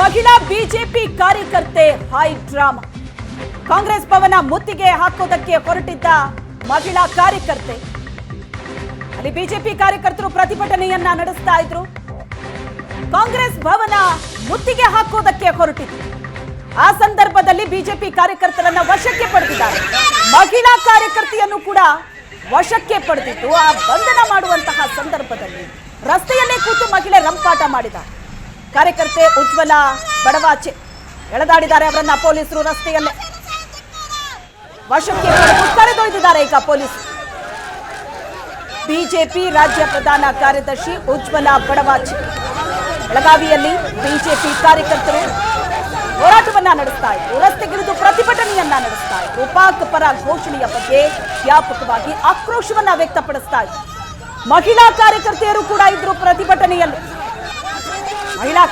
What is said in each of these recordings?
ಮಹಿಳಾ ಬಿಜೆಪಿ ಕಾರ್ಯಕರ್ತೆ high drama. Congress ಭವನ ಮುತ್ತಿಗೆ ಹಾಕೋದಕ್ಕೆ ಹೊರಟಿದ್ದ ಮಹಿಳಾ ಕಾರ್ಯಕರ್ತೆ. ಅಲ್ಲಿ ಬಿಜೆಪಿ ಕಾರ್ಯಕರ್ತರು ಪ್ರತಿಭಟನೆಯನ್ನ ನಡೆಸ್ತಾ ಇದ್ರು. ಕಾಂಗ್ರೆಸ್ ಭವನ ಮುತ್ತಿಗೆ ಹಾಕೋದಕ್ಕೆ ಹೊರಟಿದ್ರು. ಆ ಸಂದರ್ಭದಲ್ಲಿ ಬಿಜೆಪಿ ಕಾರ್ಯಕರ್ತರನ್ನ ವಶಕ್ಕೆ ಪಡೆದಿದ್ದಾರೆ. ಮಹಿಳಾ ಕಾರ್ಯಕರ್ತೆಯನ್ನು ಕೂಡ ವಶಕ್ಕೆ ಪಡೆದಿದ್ದು ಆ ಬಂಧನ ಮಾಡುವಂತಹ ಸಂದರ್ಭದಲ್ಲಿ ರಸ್ತೆಯಲ್ಲೇ ಕೂತು ಮಹಿಳೆ ರಂಪಾಟ ಮಾಡಿದ್ದಾರೆ. ಕಾರ್ಯಕರ್ತೆ ಉಜ್ವಲ ಬಡವಾಚೆ ಎಳೆದಾಡಿದ್ದಾರೆ ಅವರನ್ನ ಪೊಲೀಸರು ರಸ್ತೆಯಲ್ಲೇ. ವಶಕ್ಕೆ ಕರೆದೊಯ್ದಿದ್ದಾರೆ ಈಗ ಪೊಲೀಸರು ಬಿಜೆಪಿ ರಾಜ್ಯ ಪ್ರಧಾನ ಕಾರ್ಯದರ್ಶಿ ಉಜ್ವಲ ಬಡವಾಚಿ. ಬೆಳಗಾವಿಯಲ್ಲಿ ಬಿಜೆಪಿ ಕಾರ್ಯಕರ್ತರು ಹೋರಾಟವನ್ನ ನಡೆಸ್ತಾ ಇದ್ರು. ರಸ್ತೆಗಿಳಿದು ಪ್ರತಿಭಟನೆಯನ್ನ ನಡೆಸ್ತಾ ಇದ್ರು. ಪಾಕ್ ಪರ ಘೋಷಣೆಯ ಬಗ್ಗೆ ವ್ಯಾಪಕವಾಗಿ ಆಕ್ರೋಶವನ್ನ ವ್ಯಕ್ತಪಡಿಸ್ತಾ ಇದ್ರು. ಮಹಿಳಾ ಕಾರ್ಯಕರ್ತೆಯರು ಕೂಡ ಇದ್ರು ಪ್ರತಿಭಟನೆಯಲ್ಲಿ ಮಹಿಳಾ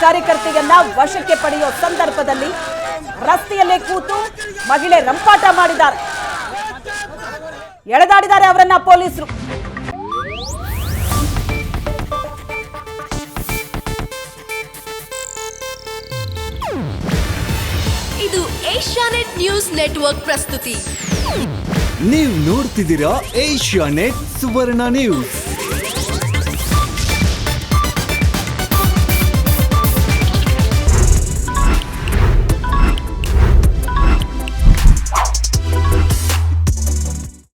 ಕಾರ್ಯಕರ್ತೆಯನ್ನ ವಶಕ್ಕೆ ಪಡೆಯೋ ಸಂದರ್ಭದಲ್ಲಿ ರಸ್ತೆಯಲ್ಲೇ ಕೂತು ಮಹಿಳೆ ರಂಪಾಟ ಮಾಡಿದ್ದಾರೆ. ಎಳೆದಾಡಿದ್ದಾರೆ ಅವರನ್ನ ಪೊಲೀಸರು. ಇದು ಏಷ್ಯಾನೆಟ್ ನ್ಯೂಸ್ ನೆಟ್ವರ್ಕ್ ಪ್ರಸ್ತುತಿ. ನೀವು ನೋಡ್ತಿದ್ದೀರಾ ಏಷ್ಯಾ ನೆಟ್ ಸುವರ್ಣ ನ್ಯೂಸ್.